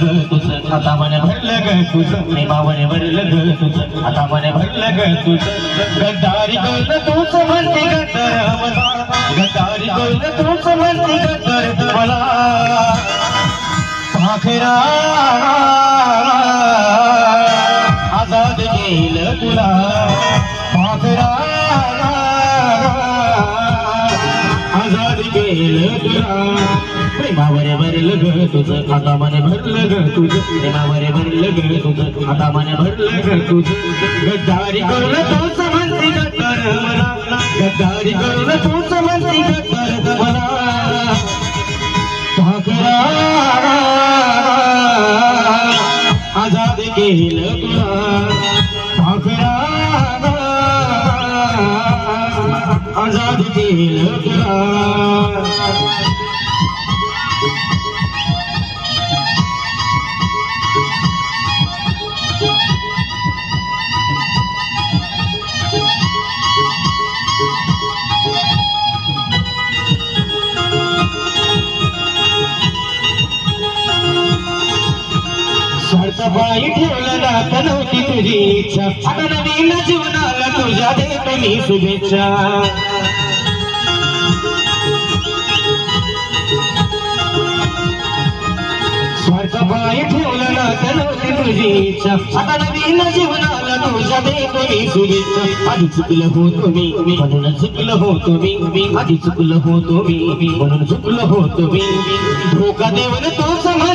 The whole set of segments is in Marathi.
ग तुझं आता मन भरलं ग तुझं प्रेमावर भरलं ग तुझं आता मन भरलं ग तुझं गद्दारी कळलं तूच म्हणते गद्दार मला गद्दारी तूच म्हणते मला पाखरा आजाद गेल तुला. पाखरा केलं तुला प्रेमावर भरलं ग तुझं आता मन भरलं ग तुझं प्रेमावर भरलं ग तुझं आता मन भरलं ग तुझं गद्दारी करून तोच म्हणती गद्दार मला गद्दारी करून तोच म्हणती गद्दार मला ठाकरा आजाद केलं तुला ठाकरा आजाद केलं तुला ठेवलं नात नव्हती तुझी इच्छा आता नवीन जीवनाला तुझ्या देतो मी शुभेच्छा स्वार्थ पायी ठेवलं नात नव्हती तुझी इच्छा आता नवीन जीवनाला तुझ्या देतो मी शुभेच्छा आधी चुकलं होतो मी मी म्हणून चुकलं होतो मी मी आधी चुकलं होतो मी मी म्हणून चुकलं होतो मी धोका देऊन तोच म्हणती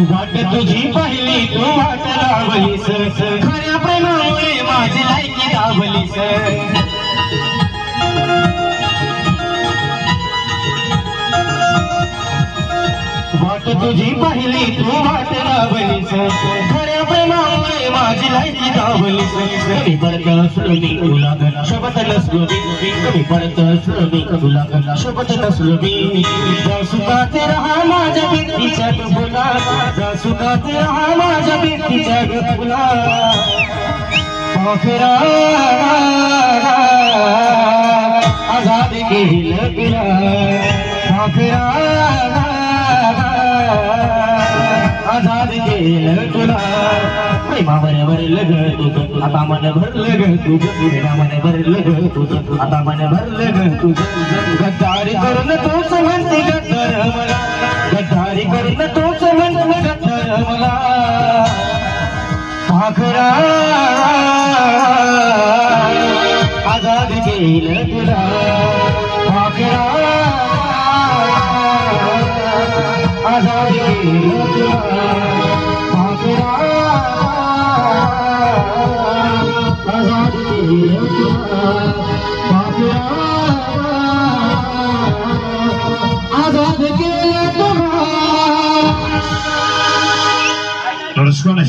वाट तुझी पाहिली तू वाट लावलीस. खऱ्या प्रेमामुळे माझी लायकी दाबलीस. वाट तुझी पाहिली तू वाट लावलीस. खऱ्या نامے ماجی لائی داولی کبھی برکا سلمی گلا شبت نسلمی کبھی برکا سلمی گلا شبت نسلمی جاسکات رہا ما جب تجھے بھلا جاسکات رہا ما جب تجھے بھلا پاکرا آزاد کے لگ رہا پاکرا पाखरा आजाद तुला पाखरा आजाद भरलं ग तुझं आता मन भरलं ग तुझं भरलं ग तुझं आता मन भरलं ग तुझं गद्दारी करून म्हणते गद्दार मला गद्दारी करून म्हणते गद्दार मला पाखरा आजाद तुला पाखरा आजाद तुला going to